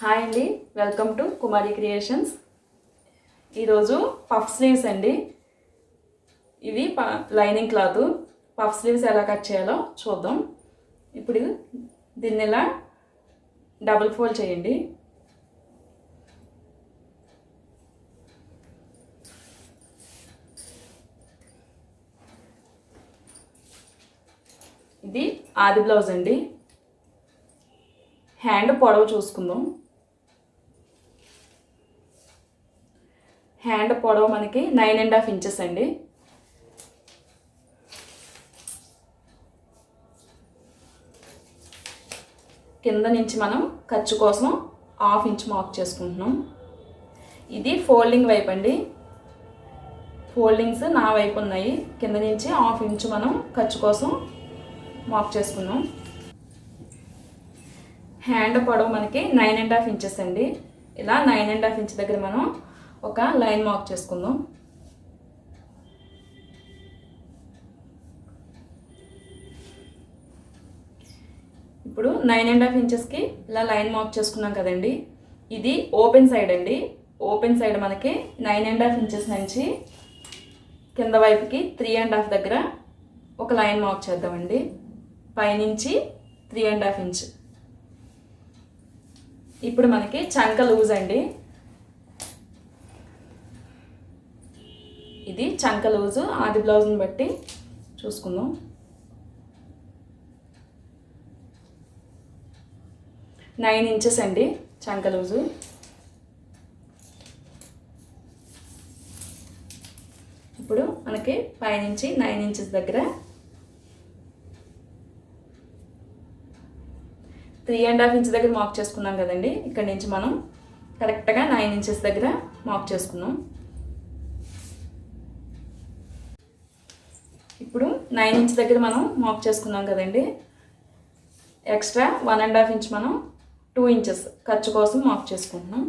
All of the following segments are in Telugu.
హాయ్ అండి వెల్కమ్ టు కుమారి క్రియేషన్స్ ఈరోజు పఫ్ స్లీవ్స్ అండి. ఇవి ప లైనింగ్ క్లాత్ పఫ్ స్లీవ్స్ ఎలా కట్ చేయాలో చూద్దాం. ఇప్పుడు దీన్ని ఇలా డబుల్ ఫోల్డ్ చేయండి. ఇది ఆది బ్లౌజ్ అండి. హ్యాండ్ పొడవు చూసుకుందాం. హ్యాండ్ పొడవు మనకి నైన్ అండ్ హాఫ్ ఇంచెస్ అండి. కింద నుంచి మనం ఖర్చు కోసం హాఫ్ ఇంచ్ మార్క్ చేసుకుంటున్నాం. ఇది ఫోల్డింగ్ వైపు అండి. ఫోల్డింగ్స్ నా వైపు ఉన్నాయి. కింద నుంచి హాఫ్ ఇంచ్ మనం ఖర్చు కోసం మార్క్ చేసుకున్నాం. హ్యాండ్ పొడవు మనకి నైన్ అండ్ హాఫ్ ఇంచెస్ అండి. ఇలా నైన్ అండ్ హాఫ్ ఇంచ్ దగ్గర మనం ఒక లైన్ మార్క్ చేసుకుందాం. ఇప్పుడు నైన్ అండ్ హాఫ్ ఇంచెస్కి ఇలా లైన్ మార్క్ చేసుకున్నాం కదండి. ఇది ఓపెన్ సైడ్ అండి. ఓపెన్ సైడ్ మనకి నైన్ అండ్ హాఫ్ ఇంచెస్ నుంచి కింద వైపుకి త్రీ అండ్ హాఫ్ దగ్గర ఒక లైన్ మార్క్ చేద్దామండి. పైనుంచి త్రీ అండ్ హాఫ్ ఇంచ్. ఇప్పుడు మనకి చంక లూజ్ అండి. ఇది చంక లూజు ఆది బ్లౌజ్ని బట్టి చూసుకుందాం. నైన్ ఇంచెస్ అండి చంక లూజు. ఇప్పుడు మనకి పైనుంచి నైన్ ఇంచెస్ దగ్గర త్రీ అండ్ హాఫ్ ఇంచ్ దగ్గర మార్క్ చేసుకున్నాం కదండి. ఇక్కడ నుంచి మనం కరెక్ట్గా నైన్ ఇంచెస్ దగ్గర మార్క్ చేసుకున్నాం. ఇప్పుడు నైన్ ఇంచ్ దగ్గర మనం మార్క్ చేసుకున్నాం కదండి. Extra one and half inch మనం టూ ఇంచెస్ ఖర్చు కోసం మార్క్ చేసుకుంటున్నాం.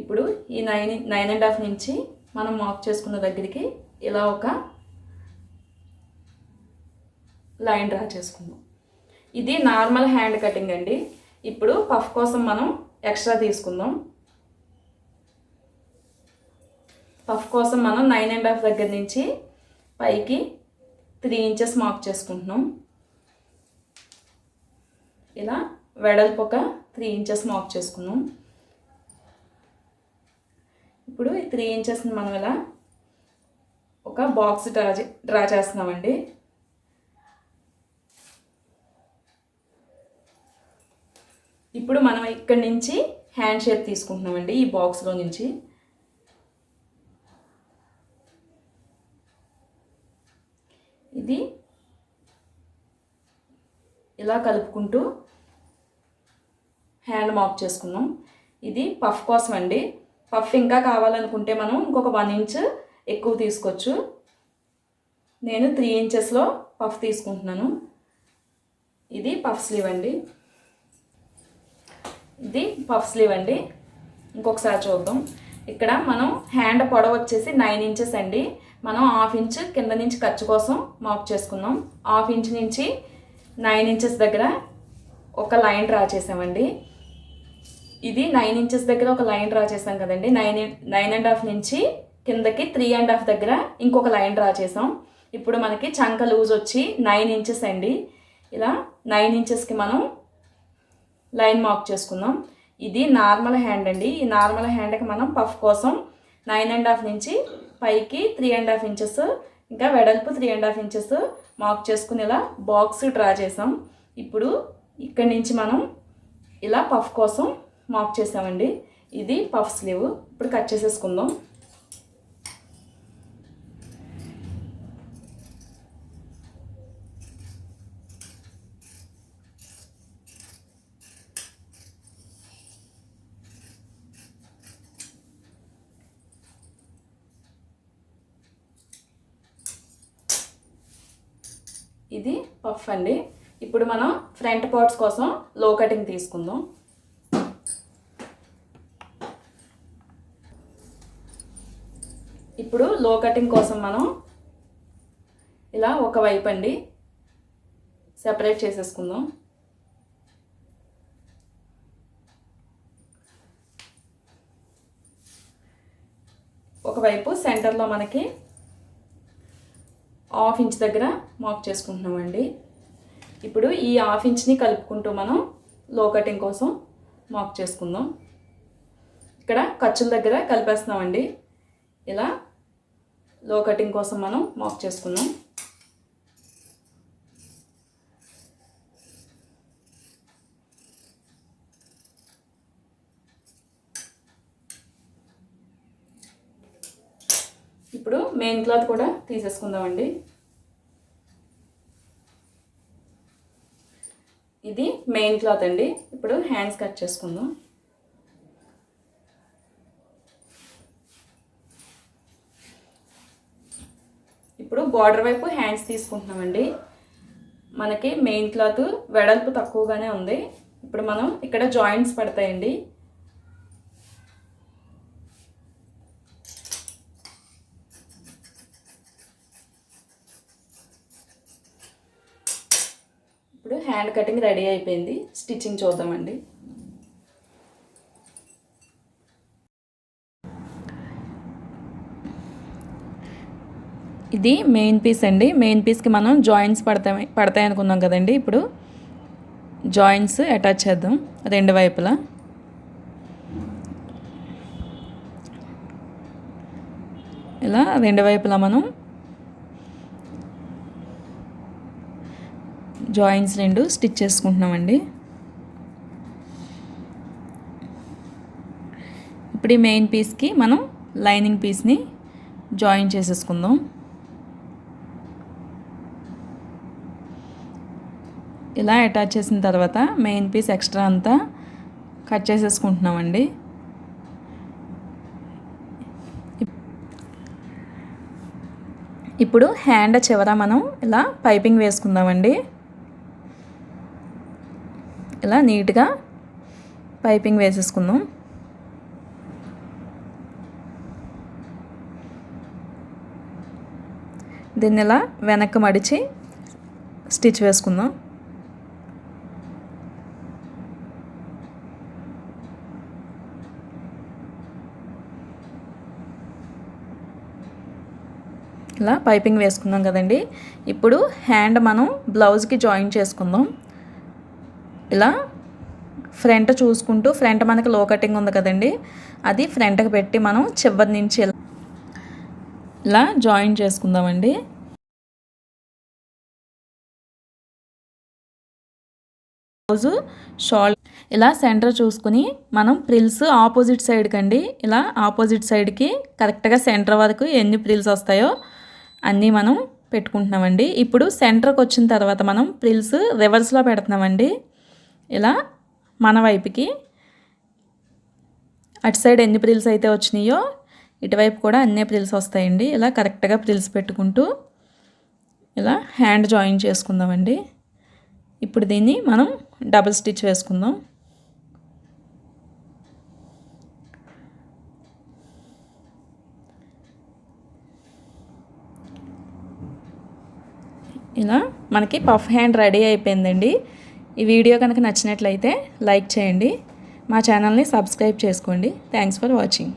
ఇప్పుడు ఈ నైన్ నైన్ అండ్ హాఫ్ నుంచి మనం మార్క్ చేసుకున్న దగ్గరికి ఇలా ఒక లైన్ డ్రా చేసుకుందాం. ఇది నార్మల్ హ్యాండ్ కటింగ్ అండి. ఇప్పుడు పఫ్ కోసం మనం ఎక్స్ట్రా తీసుకుందాం. పఫ్ కోసం మనం నైన్ అండ్ హాఫ్ దగ్గర నుంచి పైకి త్రీ ఇంచెస్ మార్క్ చేసుకుంటున్నాం. ఇలా వెడల్పు ఒక త్రీ ఇంచెస్ మార్క్ చేసుకున్నాం. ఇప్పుడు ఈ త్రీ ఇంచెస్ని మనం ఇలా ఒక బాక్స్ డ్రా డ్రా చేస్తున్నామండి. ఇప్పుడు మనం ఇక్కడి నుంచి హ్యాండ్ షేప్ తీసుకుంటున్నామండి ఈ బాక్స్లో నుంచి ఇది ఇలా కలుపుకుంటూ హ్యాండ్ మాప్ చేసుకున్నాం. ఇది పఫ్ కోసం అండి. పఫ్ ఇంకా కావాలనుకుంటే మనం ఇంకొక వన్ ఇంచ్ ఎక్కువ తీసుకోవచ్చు. నేను త్రీ ఇంచెస్లో పఫ్ తీసుకుంటున్నాను. ఇది పఫ్ స్లీవ్ అండి. ఇది పఫ్ స్లీవ్ అండి. ఇంకొకసారి చూద్దాం. ఇక్కడ మనం హ్యాండ్ పొడవ వచ్చేసి నైన్ ఇంచెస్ అండి. మనం హాఫ్ ఇంచ్ కింద నుంచి ఖర్చు కోసం మాప్ చేసుకున్నాం. హాఫ్ ఇంచ్ నుంచి నైన్ ఇంచెస్ దగ్గర ఒక లైన్ డ్రా చేసామండి. ఇది నైన్ ఇంచెస్ దగ్గర ఒక లైన్ డ్రా చేసాం కదండి. నైన్ నైన్ అండ్ హాఫ్ నుంచి కిందకి త్రీ అండ్ హాఫ్ దగ్గర ఇంకొక లైన్ డ్రా చేసాం. ఇప్పుడు మనకి చంక లూజ్ వచ్చి నైన్ ఇంచెస్ అండి. ఇలా నైన్ ఇంచెస్కి మనం లైన్ మార్క్ చేసుకుందాం. ఇది నార్మల్ హ్యాండ్ అండి. ఈ నార్మల్ హ్యాండ్కి మనం పఫ్ కోసం నైన్ అండ్ హాఫ్ నుంచి పైకి త్రీ అండ్ హాఫ్ ఇంచెస్ ఇంకా వెడల్పు three and half inches mark చేసుకుని ఇలా బాక్స్ డ్రా చేసాం. ఇప్పుడు ఇక్కడి నుంచి మనం ఇలా పఫ్ కోసం మార్క్ చేసామండి. ఇది పఫ్ స్లీవ్ ఇప్పుడు కట్ చేసేసుకుందాం. ఇది పఫ్ అండి. ఇప్పుడు మనం ఫ్రంట్ పార్ట్స్ కోసం లో కటింగ్ తీసుకుందాం. ఇప్పుడు లో కటింగ్ కోసం మనం ఇలా ఒక వైపు అండి సెపరేట్ చేసేసుకుందాం. ఒకవైపు సెంటర్లో మనకి హాఫ్ ఇంచ్ దగ్గర మార్క్ చేసుకుంటున్నామండి. ఇప్పుడు ఈ హాఫ్ ఇంచ్ని కలుపుకుంటూ మనం లో కటింగ్ కోసం మార్క్ చేసుకుందాం. ఇక్కడ ఖర్చుల దగ్గర కలిపేస్తున్నామండి. ఇలా లో కటింగ్ కోసం మనం మార్క్ చేసుకుందాం. ఇప్పుడు మెయిన్ క్లాత్ కూడా తీసేసుకుందామండి ఇది మెయిన్ క్లాత్ అండి. ఇప్పుడు హ్యాండ్స్ కట్ చేసుకుందాం. ఇప్పుడు బార్డర్ వైపు హ్యాండ్స్ తీసుకుంటున్నామండి. మనకి మెయిన్ క్లాత్ వెడల్పు తక్కువగానే ఉంది. ఇప్పుడు మనం ఇక్కడ జాయింట్స్ పడతాయండి ఇప్పుడు హ్యాండ్ కటింగ్ రెడీ అయిపోయింది. స్టిచ్చింగ్ చూద్దామండి. ఇది మెయిన్ పీస్ అండి. మెయిన్ పీస్కి మనం జాయింట్స్ పడతాయి పడతాయి అనుకున్నాం కదండి. ఇప్పుడు జాయింట్స్ అటాచ్ చేద్దాం రెండు వైపులా. ఇలా రెండు వైపులా మనం జాయింట్స్ రెండు స్టిచ్ చేసుకుంటున్నామండి. ఇప్పుడు ఈ మెయిన్ పీస్కి మనం లైనింగ్ పీస్ని జాయిన్ చేసేసుకుందాం. ఇలా అటాచ్ చేసిన తర్వాత మెయిన్ పీస్ ఎక్స్ట్రా అంతా కట్ చేసేసుకుంటున్నామండి. ఇప్పుడు హ్యాండ్ చివర మనం ఇలా పైపింగ్ వేసుకుందామండి. ఇలా నీట్గా పైపింగ్ వేసేసుకుందాం. దీన్ని ఇలా వెనక్కి మడిచి స్టిచ్ వేసుకుందాం. ఇలా పైపింగ్ వేసుకుందాం కదండి. ఇప్పుడు హ్యాండ్ మనం బ్లౌజ్కి జాయిన్ చేసుకుందాం. ఇలా ఫ్రంట్ చూసుకుంటూ ఫ్రంట్ మనకి లో కటింగ్ ఉంది కదండి. అది ఫ్రంట్కి పెట్టి మనం చివరి నుంచి ఇలా జాయిన్ చేసుకుందామండి. రోజు షాల్ ఇలా సెంటర్ చూసుకుని మనం ప్రిల్స్ ఆపోజిట్ సైడ్కి అండి ఇలా ఆపోజిట్ సైడ్కి కరెక్ట్గా సెంటర్ వరకు ఎన్ని ప్రిల్స్ వస్తాయో అన్నీ మనం పెట్టుకుంటున్నామండి. ఇప్పుడు సెంటర్కి వచ్చిన తర్వాత మనం ప్రిల్స్ రివర్స్లో పెడుతున్నామండి. ఇలా మన వైపుకి. అటు సైడ్ ఎన్ని ప్రిల్స్ అయితే వచ్చినాయో ఇటువైపు కూడా అన్నీ ప్రిల్స్ వస్తాయండి. ఇలా కరెక్ట్గా ప్రిల్స్ పెట్టుకుంటూ ఇలా హ్యాండ్ జాయిన్ చేసుకుందామండి. ఇప్పుడు దీన్ని మనం డబుల్ స్టిచ్ వేసుకుందాం. ఇలా మనకి పఫ్ హ్యాండ్ రెడీ అయిపోయిందండి. ఈ వీడియో కనుక నచ్చినట్లయితే లైక్ చేయండి. మా ఛానల్ని సబ్స్క్రైబ్ చేసుకోండి. Thanks for watching